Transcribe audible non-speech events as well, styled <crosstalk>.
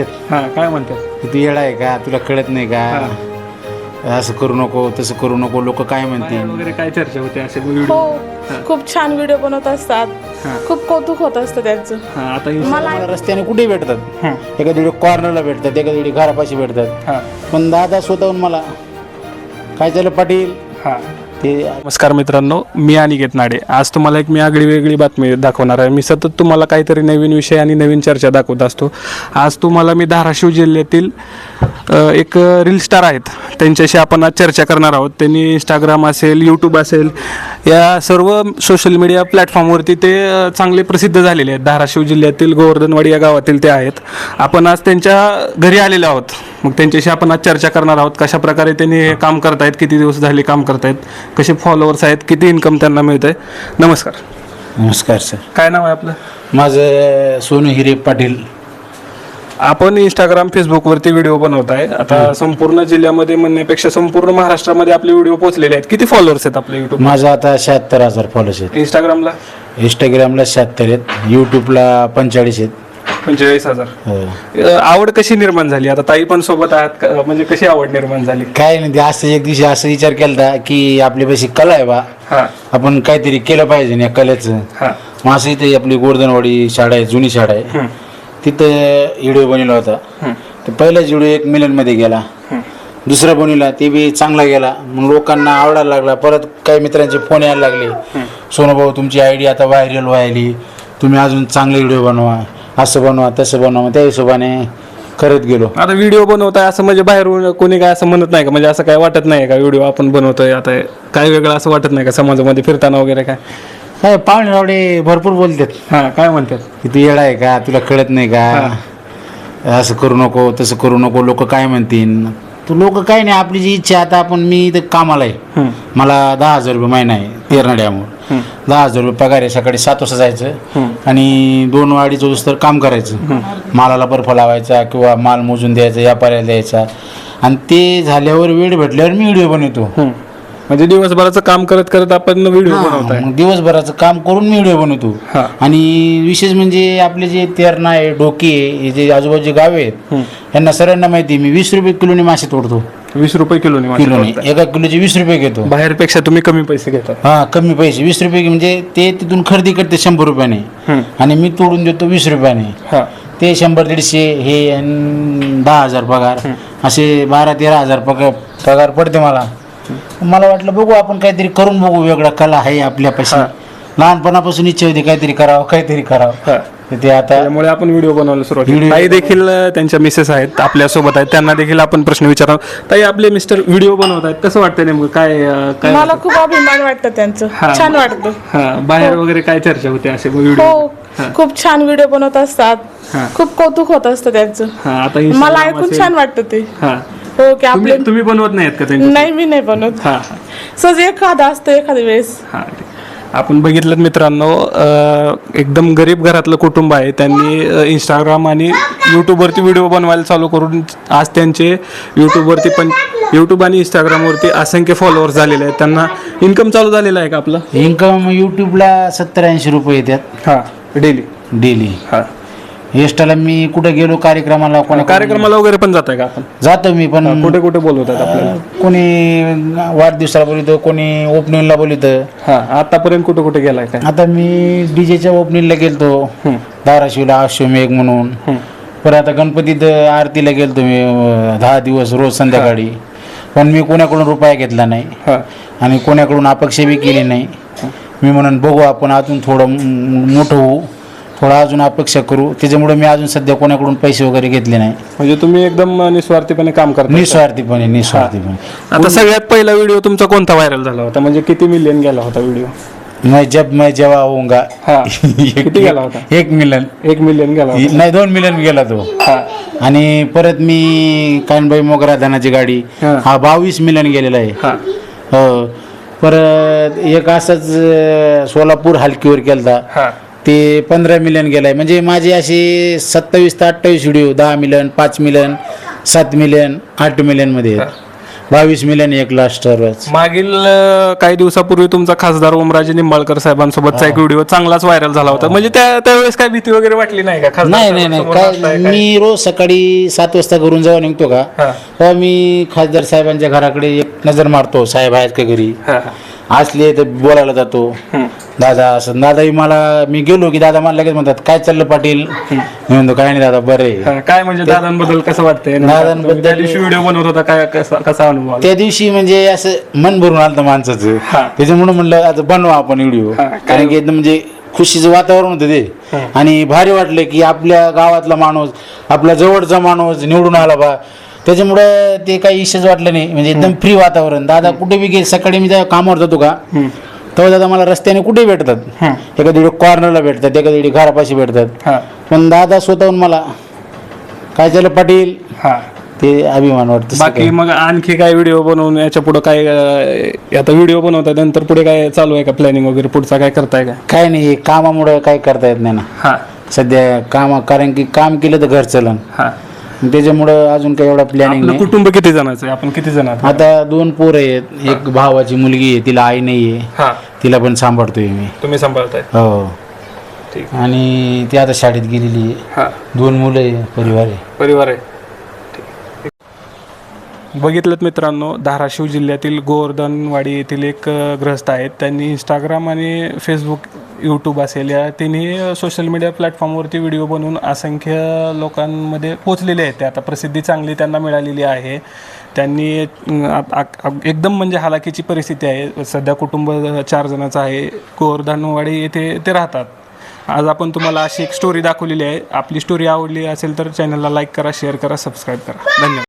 हा काय म्हणतात तू येडा आहे का? तुला कळत नाही का? असं करू नको तसं करू नको लोक काय म्हणतील? वगैरे काय चर्चा होते असे व्हिडिओ हो खूप छान व्हिडिओ बनवत असतात. खूप कौतुक होत असतं त्यांचं. हा आता मला मला रस्त्याने कुठे भेटतात? हा, एका दिवशी कॉर्नरला भेटतात एका दिवशी घरापाशी भेटतात. हा, पण दादा स्वतःहून मला काय झालं पाटील? हा. ते नमस्कार मित्रांनो मी अनिकेत नाडे आज तुम्हाला एक मी आगळी वेगळी बातमी दाखवणार आहे. मी सतत तुम्हाला काहीतरी नवीन विषय आणि नवीन चर्चा दाखवत असतो. आज तुम्हाला मी धाराशिव जिल्ह्यातील एक रील स्टार आहेत. त्यांच्याशी आपण आज चर्चा करणार आहोत. त्यांनी इंस्टाग्राम असेल यूट्यूब असेल या सर्व सोशल मीडिया प्लॅटफॉर्मवरती ते चांगले प्रसिद्ध झालेले आहेत. धाराशिव जिल्ह्यातील गोवर्धनवाडी या गावातील ते आहेत. आपण आज त्यांच्या घरी आलेलो आहोत. मग त्यांच्याशी आपण आज चर्चा करणार आहोत कशा प्रकारे त्यांनी हे काम करतायत किती दिवस झाले काम करतायत कसे फॉलोअर्स आहेत किती इन्कम त्यांना मिळत आहे नमस्कार. नमस्कार सर. काय नाव आहे आपलं? माझं सोनू हिरे पाटील. आपण इंस्टाग्राम फेसबुकवरती व्हिडिओ बनवताय. आता संपूर्ण जिल्ह्यामध्ये म्हणण्यापेक्षा संपूर्ण महाराष्ट्रामध्ये आपले व्हिडिओ पोहोचलेले आहेत. किती फॉलोअर्स आहेत आपले युट्यूब माझं आता शहात्तर हजार फॉलोअर्स आहेत. इंस्टाग्रामला इंस्टाग्रामला शहात्तर आहेत. यूट्यूबला पंचेचाळीस आहेत. पंचेचाळीस हजार. हो. आवड कशी निर्माण झाली? आता ताई पण सोबत आहात म्हणजे कशी आवड निर्माण झाली? काय नाही ते असं एक दिवशी असं विचार केला की आपली पैसे कला आहे बा. आपण काहीतरी केलं पाहिजे या कलेचं. मग असं इथे आपली गोवर्धनवाडी शाळा आहे जुनी शाळा आहे. तिथं व्हिडिओ बनवला होता. तर पहिलाच व्हिडिओ एक मिलियनमध्ये गेला. दुसरा बनवला ते बी चांगला गेला. मग लोकांना आवडायला लागला. परत काही मित्रांचे फोन यायला लागले. सोनूभाऊ तुमची आयडी आता व्हायरल व्हायली. तुम्ही अजून चांगले व्हिडिओ बनवा. असं बनवा तसं बनवा मग त्या हिशोबाने करत गेलो. आता व्हिडिओ बनवताय असं म्हणजे बाहेरून कोणी काय असं म्हणत नाही का? म्हणजे असं काय वाटत नाही का व्हिडिओ आपण बनवतोय? आता काय वेगळं असं वाटत नाही का समाजामध्ये? फिरताना वगैरे काय? काय पाहुणे रावडे भरपूर बोलतात. हा काय म्हणतात? की तू येडा आहे का? तुला कळत नाही का? असं करू नको तसं करू नको लोक काय म्हणतील? तू लोक काय नाही आपली जी इच्छा आता आपण मी इथं कामाला आहे. मला दहा हजार रुपये महिना आहे तेरणा डॅमवर हम्म, दहा हजार रुपये पगार आहे सकाळी सात वाजता जायचं. आणि दोन अडीच वाजता तर काम करायचं. मालाला बर्फ लावायचा किंवा माल मोजून द्यायचा व्यापाऱ्याला द्यायचा. आणि ते झाल्यावर वेळ भेटल्यावर मी व्हिडिओ बनवतो. म्हणजे दिवसभराचं काम करत करत आपण व्हिडिओ बनवताय. मग दिवसभराचं काम करून मी व्हिडिओ बनवतो. हा. आणि विशेष म्हणजे आपले जे तेरणा आहे डोकी आहे हे जे आजूबाजूचे गावे आहेत. यांना सर्वांना माहिती आहे, मी वीस रुपये किलोने मासे तोडतो. वीस रुपये किलोने मासे किलोने. तोडताय. एका किलोचे वीस रुपये घेतो. बाहेरपेक्षा तुम्ही कमी पैसे घेतात हा कमी पैसे वीस रुपये म्हणजे ते तिथून खरेदी करते शंभर रुपयाने. हम्म. आणि मी तोडून देतो वीस रुपयाने. हा. ते शंभर दीडशे हे अन दहा हजार पगार. असे बारा तेरा हजार पगार पगार पडते मला. मला वाटलं बघू आपण काहीतरी करून बघू वेगळा कला आहे आपल्यापाशी. लहानपणापासून इच्छा होती काहीतरी करावं काहीतरी करावं. हा. तर ते आता त्यामुळे आपण व्हिडिओ बनवायला सुरुवात केली. ताई देखील अ, त्यांच्या मिसेस आहेत आपल्यासोबत आहेत त्यांना देखील आपण प्रश्न विचारा ताई आपले मिस्टर व्हिडिओ बनवत आहेत. कसं वाटतं नेमकं? काय अ, काय मला खूप अभिमान वाटतं त्यांचं. हा. छान वाटतं. हा बाहेर वगैरे काय चर्चा होते असे व्हिडिओ? हो खूप छान व्हिडिओ बनवत असतात. हा. खूप कौतुक होत असतं त्यांचं. हा आता मला Instagram ऐकून असेल. छान वाटतं ते. हा. हो की आपले तुम्ही तुम्ही बनवत नाहीत का त्यांच्या नाही मी नाही बनवत. हा हा. सहज एखादा असतं एखाद्या वेळेस. हा ठीक. आपण बघितलं मित्रांनो अ, एकदम गरीब घरातलं कुटुंब आहे. त्यांनी अ, इंस्टाग्राम आणि यूट्यूबवरती व्हिडिओ बनवायला चालू करून आज त्यांचे यूट्यूबवरती पण यूट्यूब आणि इंस्टाग्रामवरती असंख्य फॉलोअर्स झालेले आहेत. त्यांना इन्कम चालू झालेलं आहे का आपलं? इन्कम युट्यूबला सत्तर ऐंशी रुपये येतात. हां डेली. डेली. हां. एस्टाला मी कुठे गेलो कार्यक्रमाला कोणा कार्यक्रमाला वगैरे पण जात आहे का आपण? जातो मी पण कुठे कुठे बोलवतात आपल्याला? कोणी वाढदिवसाला बोलित कोणी ओपनिंगला बोलित हां आतापर्यंत कुठे कुठे गेलाय काय? आता मी डीजेच्या ओपनिंगला गेलतो धाराशिवला अश्वमेघ म्हणून. परत आता गणपतीत आरतीला गेलतो मी अं, दहा दिवस रोज संध्याकाळी. पण मी कोणाकडून रुपया घेतला नाही. हां. आणि कोणाकडून अपेक्षा बी केली नाही. मी म्हणून बघू आपण अजून थोडं म- मोठं होऊ. थोडं अजून अपेक्षा करू. त्याच्यामुळे मी अजून सध्या कोणाकडून पैसे वगैरे घेतले नाही. म्हणजे तुम्ही एकदम निस्वार्थीपणे काम करता निस्वार्थीपणे निस्वार्थीपणे. आता सगळ्यात पहिला व्हिडिओ तुमचा कोणता व्हायरल झाला होता? म्हणजे किती मिलियन गेला होता व्हिडिओ? मैं जब मैं जेव्हा होऊंगा. हा. <laughs> किती गेला होता? एक मिलन एक मिलियन गेला होता. नाही दोन मिलन गेला तो. हा. आणि परत मी कानबाई मोगरा धनाची गाडी हा. हा बावीस मिलन गेलेला आहे. हा. हो. परत एक असंच अं, सोलापूर हलकीवर केलता. हा. ते पंधरा मिलियन गेलाय. म्हणजे माझे असे सत्तावीस ते अठ्ठावीस व्हिडिओ दहा मिलियन पाच मिलियन सात मिलियन आठ मिलियनमध्ये आहेत. बावीस मिलियन एक लास्ट सर्वच मागील अं, काही दिवसापूर्वी तुमचा खासदार ओमराजे निंबाळकर साहेबांसोबतचा एक व्हिडिओ चांगलाच व्हायरल झाला होता. म्हणजे त्या त्यावेळेस काय भीती वगैरे वाटली नाही का? खासदार नाही नाही नाही. साहेबांसमोर काय नाचताय काय? मी रोज सकाळी सात वाजता घरून जेव्हा निघतो का हा. तेव्हा मी खासदार साहेबांच्या घराकडे एक नजर मारतो. साहेब आहेत का घरी? हा, असले तर बोलायला जातो. दादा असं दादाही मला मी गेलो की दादा मला लगेच म्हणतात काय चाललं पाटील? मी म्हणतो काय नाही दादा बरं हा. काय म्हणजे दादांबद्दल कसं वाटतंय? दादांबद्दल- त्या दिवशी व्हिडिओ बनवत होता काय कसा कसा अनुभव आला? त्या दिवशी म्हणजे असं मन भरून आलं होतं माणसाचं. हा. त्याच्यामुळे म्हणलं आता बनवा आपण व्हिडिओ हा, काय- कारण की एकदम म्हणजे खुशीचं वातावरण होतं ते. आणि भारी वाटलं की आपल्या गावातला माणूस आपला जवळचा माणूस निवडून आला बा. त्याच्यामुळं ते काही इश्यूच वाटलं नाही. म्हणजे एकदम फ्री वातावरण. दादा कुठे बी गेले सकाळी मी जेव्हा कामावर जातो का? तेव्हा दादा मला रस्त्याने कुठे भेटतात? दिवशी कॉर्नरला भेटतात एका दिवशी घरापाशी भेटतात. हा. पण दादा स्वतःहून मला काय झालं पाटील? हा. ते अभिमान वाटतं बाकी मग आणखी काय व्हिडिओ बनवून याच्यापुढे काय अं, आता व्हिडिओ बनवताय नंतर पुढे काय चालू आहे का प्लॅनिंग वगैरे? पुढचा काय करताय का? काय नाही कामामुळं काय करता येत नाही ना. हा. सध्या काम कारण की काम केलं तर घर चलन. हा. त्याच्यामुळं अजून काही एवढा प्लॅनिंग आपलं नाही. कुटुंब किती जणांचं आहे? आपण किती जण आहात आता दोन पोरं आहेत. एक भावाची मुलगी आहे तिला आई नाही आहे हा. तिला पण सांभाळतोय मी. तुम्ही सांभाळताय? हो. ठीक. आणि ती आता शाळेत गेलेली आहे. हा. दोन मुलं आहे परिवार आहे. परिवार आहे. बघितलं मित्रांनो धाराशिव जिल्ह्यातील गोवर्धनवाडी येथील एक अ, गृहस्थ आहेत. त्यांनी इंस्टाग्राम आणि फेसबुक यूट्यूब असेल या तिन्ही सोशल मीडिया प्लॅटफॉर्मवरती व्हिडिओ बनवून असंख्य लोकांमध्ये पोचलेले आहेत. ते आता प्रसिद्धी चांगली त्यांना मिळालेली आहे. त्यांनी आ- एकदम म्हणजे हालाकीची परिस्थिती आहे. सध्या कुटुंब चार जणांचं आहे. कोरधानवाडी येथे ते राहतात. आज आपण तुम्हाला अशी एक स्टोरी दाखवलेली आहे. आपली स्टोरी आवडली असेल तर चॅनलला लाईक करा शेअर करा सबस्क्राईब करा. धन्यवाद.